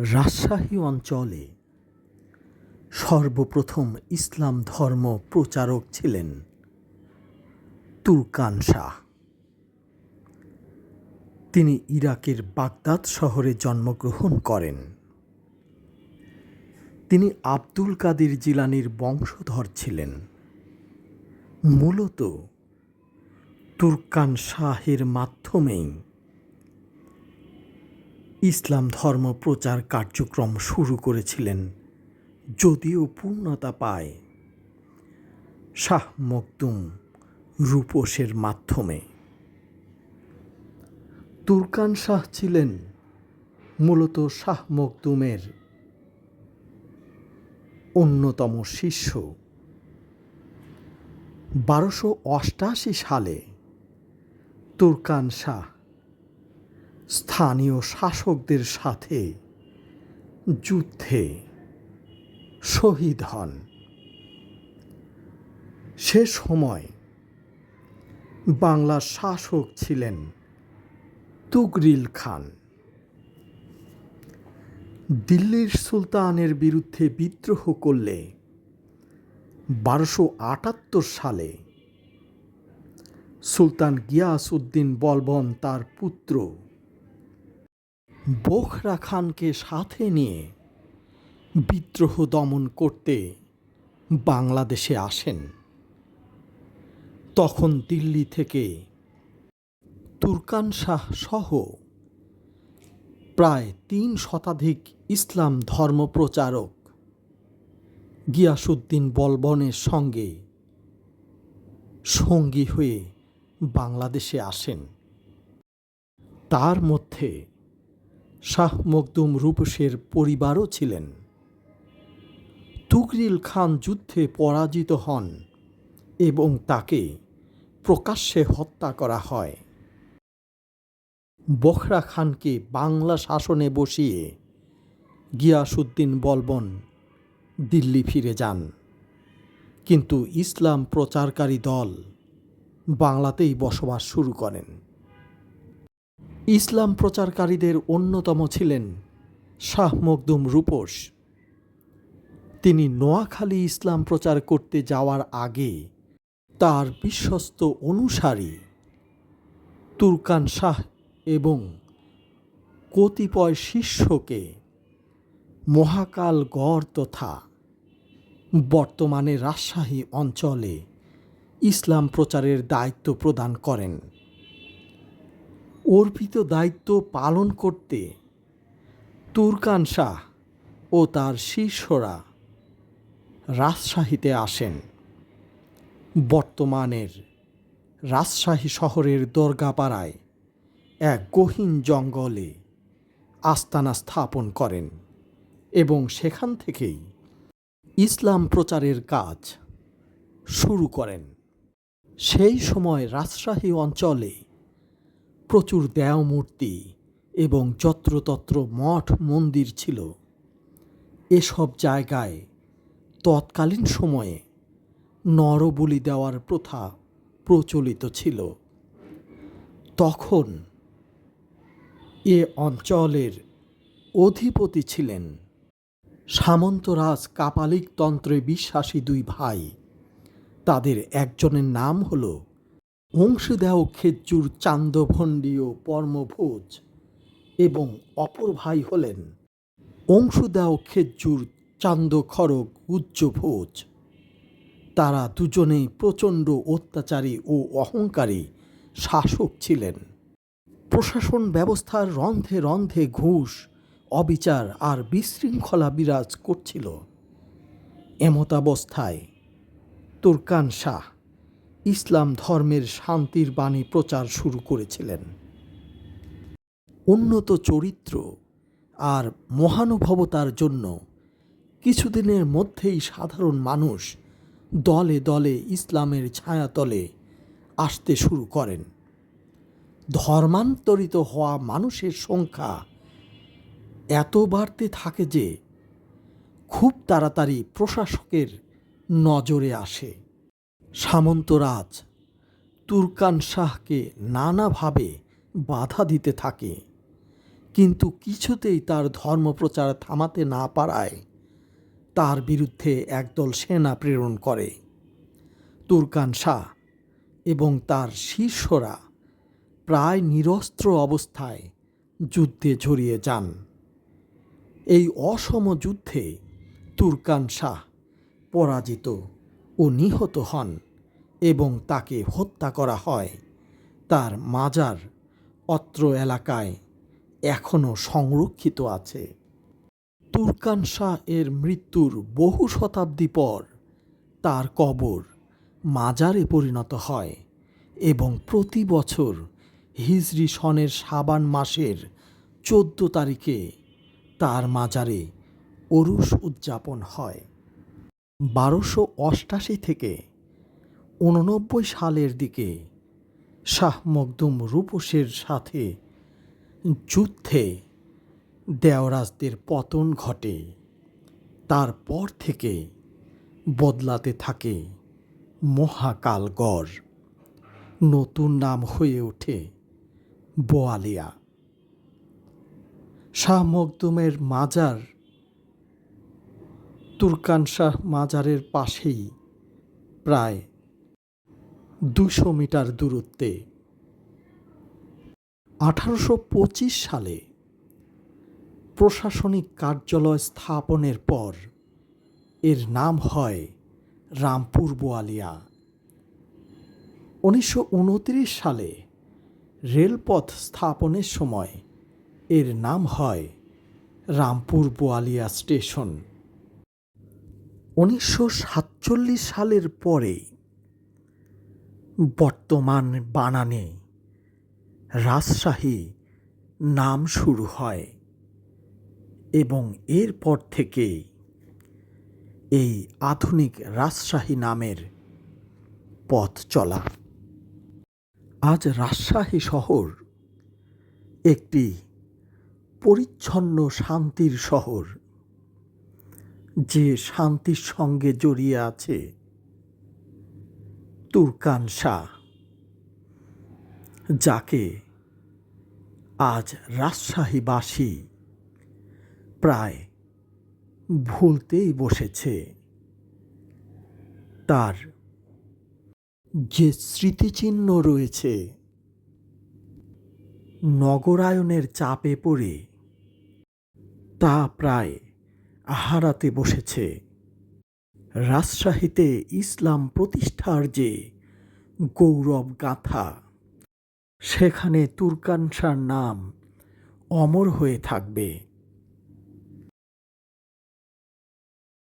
রাজশাহী অঞ্চলে সর্বপ্রথম ইসলাম ধর্ম প্রচারক ছিলেন তুর্কান শাহ। তিনি ইরাকের বাগদাদ শহরে জন্মগ্রহণ করেন। তিনি আব্দুল কাদির জিলানির বংশধর ছিলেন। মূলত তুর্কান শাহের মাধ্যমেই ইসলাম ধর্ম প্রচার কার্যক্রম শুরু করেছিলেন, যদিও পূর্ণতা পায়। শাহ মকদুম রূপসের মাধ্যমে। তুর্কান শাহ ছিলেন মূলত শাহ মকদুমের অন্যতম শিষ্য। বারোশো অষ্টাশি সালে তুর্কান শাহ স্থানীয় শাসকদের সাথে যুদ্ধে শহীদ হন। সে সময় বাংলার শাসক ছিলেন তুগরিল খান। দিল্লির সুলতানের বিরুদ্ধে বিদ্রোহ করলে বারোশো আটাত্তর সালে সুলতান গিয়াস উদ্দিন বলবন তার পুত্র বোখরা খানকে সাথে নিয়ে বিদ্রোহ দমন করতে বাংলাদেশে আসেন। তখন দিল্লি থেকে তুর্কান শাহ সহ প্রায় তিন শতাধিক ইসলাম ধর্মপ্রচারক গিয়াসুদ্দিন বলবনের সঙ্গে সঙ্গী হয়ে বাংলাদেশে আসেন। তার মধ্যে শাহ মকদুম রূপসের পরিবারও ছিলেন। তুগরিল খান যুদ্ধে পরাজিত হন এবং তাকে প্রকাশ্যে হত্যা করা হয়। বখরা খানকে বাংলা শাসনে বসিয়ে গিয়াসুদ্দিন বলবন দিল্লি ফিরে যান। কিন্তু ইসলাম প্রচারকারী দল বাংলাতেই বসবাস শুরু করেন। ইসলাম প্রচারকারীদের অন্যতম ছিলেন শাহ মকদুম রূপস। তিনি নোয়াখালী ইসলাম প্রচার করতে যাওয়ার আগে তার বিশ্বস্ত অনুসারী তুর্কান শাহ এবং কতিপয় শিষ্যকে মহাকাল গড় তথা বর্তমানে রাজশাহী অঞ্চলে ইসলাম প্রচারের দায়িত্ব প্রদান করেন। অর্পিত দায়িত্ব পালন করতে তুর্কান শাহ ও তার শিষ্যরা রাজশাহীতে আসেন। বর্তমানের রাজশাহী শহরের দরগাপাড়ায় এক গহীন জঙ্গলে আস্তানা স্থাপন করেন এবং সেখান থেকেই ইসলাম প্রচারের কাজ শুরু করেন। সেই সময় রাজশাহী অঞ্চলে প্রচুর দেওমূর্তি এবং যত্রতত্র মঠ মন্দির ছিল। এসব জায়গায় তৎকালীন সময়ে নরবলি দেওয়ার প্রথা প্রচলিত ছিল। তখন এ অঞ্চলের অধিপতি ছিলেন সামন্তরাজ কাপালিক তন্ত্রে বিশ্বাসী দুই ভাই। তাদের একজনের নাম হল অংশীদেহ খেজ্জুর চান্দভণ্ডীয় পরমভোজ এবং অপর ভাই হলেন অংশুদেহ খেজ্জুর চান্দখড়গ উচ্চভোজ তারা দুজনেই প্রচণ্ড অত্যাচারী ও অহংকারী শাসক ছিলেন। প্রশাসন ব্যবস্থার রন্ধে রন্ধে ঘুষ, অবিচার আর বিশৃঙ্খলা বিরাজ করছিল। এমতাবস্থায় তুর্কান শাহ ইসলাম ধর্মের শান্তির বাণী প্রচার শুরু করেছিলেন। উন্নত চরিত্র আর মহানুভবতার জন্য কিছুদিনের মধ্যেই সাধারণ মানুষ দলে দলে ইসলামের ছায়াতলে আসতে শুরু করেন। ধর্মান্তরিত হওয়া মানুষের সংখ্যা এত বাড়তে থাকে যে খুব তাড়াতাড়ি প্রশাসকের নজরে আসে। সামন্তরাজ তুর্কান শাহকে নানাভাবে বাধা দিতে থাকে। কিন্তু কিছুতেই তার ধর্মপ্রচার থামাতে না পারায় তার বিরুদ্ধে একদল সেনা প্রেরণ করে। তুর্কান শাহ এবং তার শীর্ষরা প্রায় নিরস্ত্র অবস্থায় যুদ্ধে জড়িয়ে যান। এই অসম যুদ্ধে তুর্কান শাহ পরাজিত। ও নিহত হন এবং তাকে হত্যা করা হয়। তার মাজার অত্র এলাকায় এখনও সংরক্ষিত আছে। তুর্কান শাহ এর মৃত্যুর বহু শতাব্দী পর তার কবর মাজারে পরিণত হয় এবং প্রতি বছর হিজরি সনের সাবান মাসের চোদ্দ তারিখে তার মাজারে ওরুস উদযাপন হয়। বারোশো অষ্টাশি থেকে উননব্বই সালের দিকে শাহ মখদুম রূপসের সাথে যুদ্ধে দেওরাজদের পতন ঘটে। তারপর থেকে বদলাতে থাকে মহাকালগড় নতুন নাম হয়ে ওঠে বোয়ালিয়া। শাহ মখদুমের মাজার তুর্কান শাহ মাজারের পাশেই, প্রায় দুশো মিটার দূরত্বে। আঠারোশো পঁচিশ সালে প্রশাসনিক কার্যালয় স্থাপনের পর এর নাম হয় রামপুর বোয়ালিয়া। উনিশশো উনত্রিশ সালে রেলপথ স্থাপনের সময় এর নাম হয় রামপুর বোয়ালিয়া স্টেশন। উনিশশো সাতচল্লিশ সালের পরে বর্তমান বানানে রাজশাহী নাম শুরু হয় এবং এরপর থেকে এই আধুনিক রাজশাহী নামের পথ চলা। আজ রাজশাহী শহর একটি পরিচ্ছন্ন শান্তির শহর। যে শান্তির সঙ্গে জড়িয়ে আছে। তুর্কান শাহ, যাকে আজ রাজশাহীবাসী প্রায় ভুলতেই বসেছে, তার যে স্মৃতিচিহ্ন রয়েছে, নগরায়নের চাপে পড়ে, তা প্রায় হারাতে বসেছে। রাজশাহীতে ইসলাম প্রতিষ্ঠার যে গৌরব গাথা সেখানে তুর্কানসার নাম অমর হয়ে থাকবে।